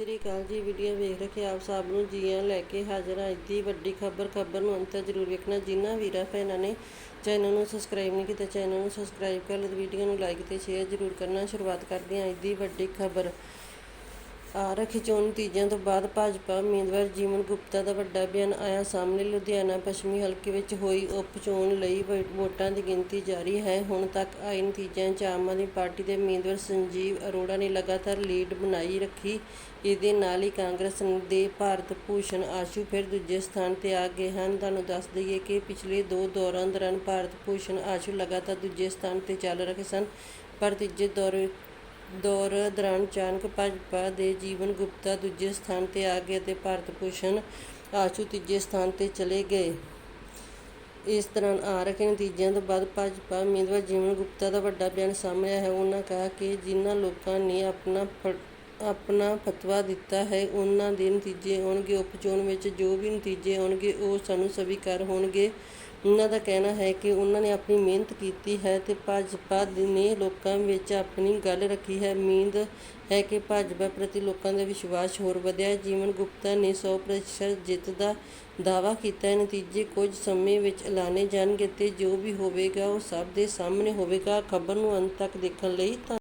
ਸ੍ਰੀ ਅਕਾਲ ਜੀ, ਵੀਡੀਓ ਵੇਖ ਰਹੇ ਆਪ ਸਭ ਨੂੰ, ਜੀਆਂ ਲੈ ਕੇ ਹਾਜ਼ਰ ਹਾਂ। ਅੱਜ ਦੀ ਵੱਡੀ ਖਬਰ ਖਬਰ ਨੂੰ ਅੰਤ ਜ਼ਰੂਰ ਵੇਖਣਾ। ਜਿਨ੍ਹਾਂ ਵੀਰਾਂ ਭੈਣਾਂ ਨੇ ਚੈਨਲ ਨੂੰ ਸਬਸਕ੍ਰਾਈਬ ਨਹੀਂ ਕੀਤਾ, ਚੈਨਲ ਨੂੰ ਸਬਸਕ੍ਰਾਈਬ ਕਰ ਲਓ ਵੀਡੀਓ ਨੂੰ ਲਾਈਕ ਤੇ ਸ਼ੇਅਰ ਜ਼ਰੂਰ ਕਰਨਾ। ਸ਼ੁਰੂਆਤ ਕਰਦੇ ਹਾਂ ਅੱਜ ਦੀ ਵੱਡੀ ਖਬਰ। ਆਰਖ ਚੋਣ ਨਤੀਜਿਆਂ ਤੋਂ ਬਾਅਦ ਭਾਜਪਾ ਉਮੀਦਵਾਰ ਜੀਵਨ ਗੁਪਤਾ ਦਾ ਵੱਡਾ ਬਿਆਨ ਆਇਆ। ਸਾਹਮਣੇ ਲੁਧਿਆਣਾ ਪੱਛਮੀ ਹਲਕੇ ਵਿੱਚ ਹੋਈ ਉਪ ਚੋਣ ਲਈ ਵ- ਵੋਟਾਂ ਦੀ ਗਿਣਤੀ ਜਾਰੀ ਹੈ। ਹੁਣ ਤੱਕ ਆਏ ਨਤੀਜਿਆਂ 'ਚ ਆਮ ਆਦਮੀ ਪਾਰਟੀ ਦੇ ਉਮੀਦਵਾਰ ਸੰਜੀਵ ਅਰੋੜਾ ਨੇ ਲਗਾਤਾਰ ਲੀਡ ਬਣਾਈ ਰੱਖੀ। ਇਹਦੇ ਨਾਲ ਹੀ ਕਾਂਗਰਸ ਦੇ ਭਾਰਤ ਭੂਸ਼ਣ ਆਸ਼ੂ ਫਿਰ ਦੂਜੇ ਸਥਾਨ ਤੇ ਆ ਗਏ ਹਨ। ਤੁਹਾਨੂੰ ਦੱਸ ਦਈਏ ਕਿ ਪਿਛਲੇ ਦੋ ਦੌਰਾਂ ਦੌਰਾਨ ਭਾਰਤ ਭੂਸ਼ਣ ਆਸ਼ੂ ਲਗਾਤਾਰ ਦੂਜੇ ਸਥਾਨ ਤੇ ਚੱਲ ਰਹੇ ਸਨ, ਪਰ ਤੀਜੇ ਦੌਰ ਦੌਰ ਦੌਰਾਨ ਅਚਾਨਕ ਭਾਜਪਾ ਦੇ ਜੀਵਨ ਗੁਪਤਾ ਦੂਜੇ ਸਥਾਨ ਤੇ ਆ ਗਏ ਅਤੇ ਭਾਰਤ ਭੂਸ਼ਣ ਆਸ਼ੂ ਤੀਜੇ ਸਥਾਨ ਤੇ ਚਲੇ ਗਏ। ਇਸ ਦੌਰਾਨ ਆ ਰਹੇ ਨਤੀਜਿਆਂ ਤੋਂ ਬਾਅਦ ਭਾਜਪਾ ਉਮੀਦਵਾਰ ਜੀਵਨ ਗੁਪਤਾ ਦਾ ਵੱਡਾ ਬਿਆਨ ਸਾਹਮਣੇ ਆਇਆ। ਹੈ ਉਹਨਾਂ ਕਿਹਾ ਕਿ ਜਿਨ੍ਹਾਂ ਲੋਕਾਂ ਨੇ ਆਪਣਾ ਆਪਣਾ ਫਤਵਾ ਦਿੱਤਾ ਹੈ। ਉਹਨਾਂ ਦੇ ਨਤੀਜੇ ਆਉਣਗੇ। ਉਪ ਚੋਣ ਵਿੱਚ ਜੋ ਵੀ ਨਤੀਜੇ ਆਉਣਗੇ, ਉਹ ਸਾਨੂੰ ਸਵੀਕਾਰ ਹੋਣਗੇ। ਉਹਨਾਂ ਦਾ ਕਹਿਣਾ ਹੈ ਕਿ ਉਹਨਾਂ ਨੇ ਆਪਣੀ ਮਿਹਨਤ ਕੀਤੀ ਹੈ ਤੇ ਭਾਜਪਾ ਨੇ ਲੋਕਾਂ ਵਿੱਚ ਆਪਣੀ ਗੱਲ ਰੱਖੀ ਹੈ। ਉਮੀਦ ਹੈ ਕਿ ਭਾਜਪਾ ਪ੍ਰਤੀ ਲੋਕਾਂ ਦਾ ਵਿਸ਼ਵਾਸ ਹੋਰ ਵਧਿਆ। ਜੀਵਨ ਗੁਪਤਾ ਨੇ 100% ਜਿੱਤ ਦਾ ਦਾਅਵਾ ਕੀਤਾ ਹੈ। ਨਤੀਜੇ ਕੁਝ ਸਮੇਂ ਵਿੱਚ ਐਲਾਨੇ ਜਾਣਗੇ ਤੇ ਜੋ ਵੀ ਹੋਵੇਗਾ, ਉਹ ਸਭ ਦੇ ਸਾਹਮਣੇ ਹੋਵੇਗਾ। ਖਬਰ ਨੂੰ ਅੰਤ ਤੱਕ ਦੇਖਣ ਲਈ ਧੰਨਵਾਦ।